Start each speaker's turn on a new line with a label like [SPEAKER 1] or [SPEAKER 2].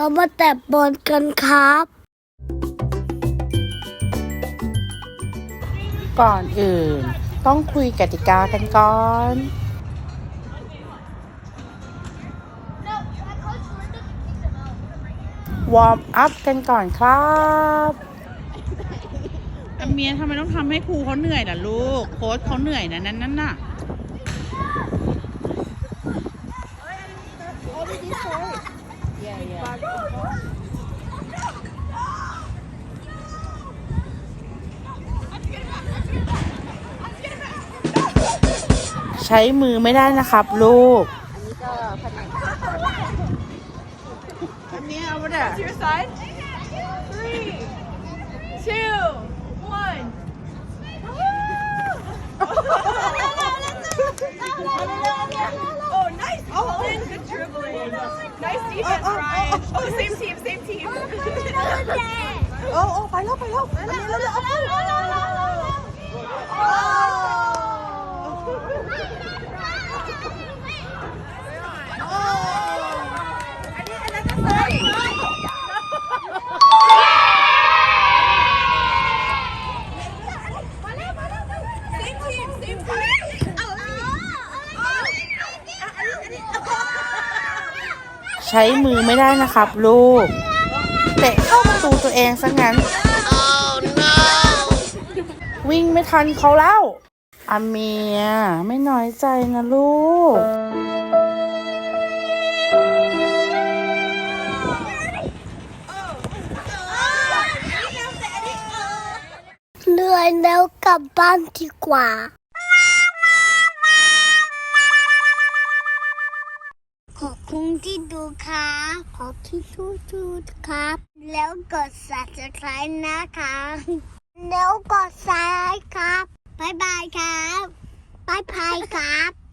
[SPEAKER 1] เรามาแตะบอลกันครับ
[SPEAKER 2] ก่อนอื่น ต้องคุยกติกากันก่อน วอร์มอัพกันก่อนครับ
[SPEAKER 3] อาเมียทำไมต้องทำให้ครูเขาเหนื่อยล่ะลูก โค้ชเขาเหนื่อยนะนั่นนั่นน่ะ
[SPEAKER 2] ใช้มือไม่ได้นะครับ ลูก
[SPEAKER 3] อาเมียเอาไปเด้อ
[SPEAKER 4] To your side. Three, two, one. oh, nice, Colin. Good dribbling. Nice defense, Ryan. Oh, same team, same team. oh, oh, ไปแล้วไปแล้วไปแล้วไปแล้วอันนี้อันนั้นก็ใส่ Same
[SPEAKER 2] ใช้มือไม่ได้นะครับ ลูก เตะเข้าประตูตัวเองซะงั้น วิ่งไม่ทันเขาแล้วอาเมีย ไม่น้อยใจนะลูก
[SPEAKER 1] เหนื่อยแล้วกลับบ้านดีกว่า คุณที่ดูครับขอบที่ดูดูครับ แล้วกด subscribe นะคะแล้วกดไลค์ครับ บ๊ายบายครับ บ๊ายบายครับ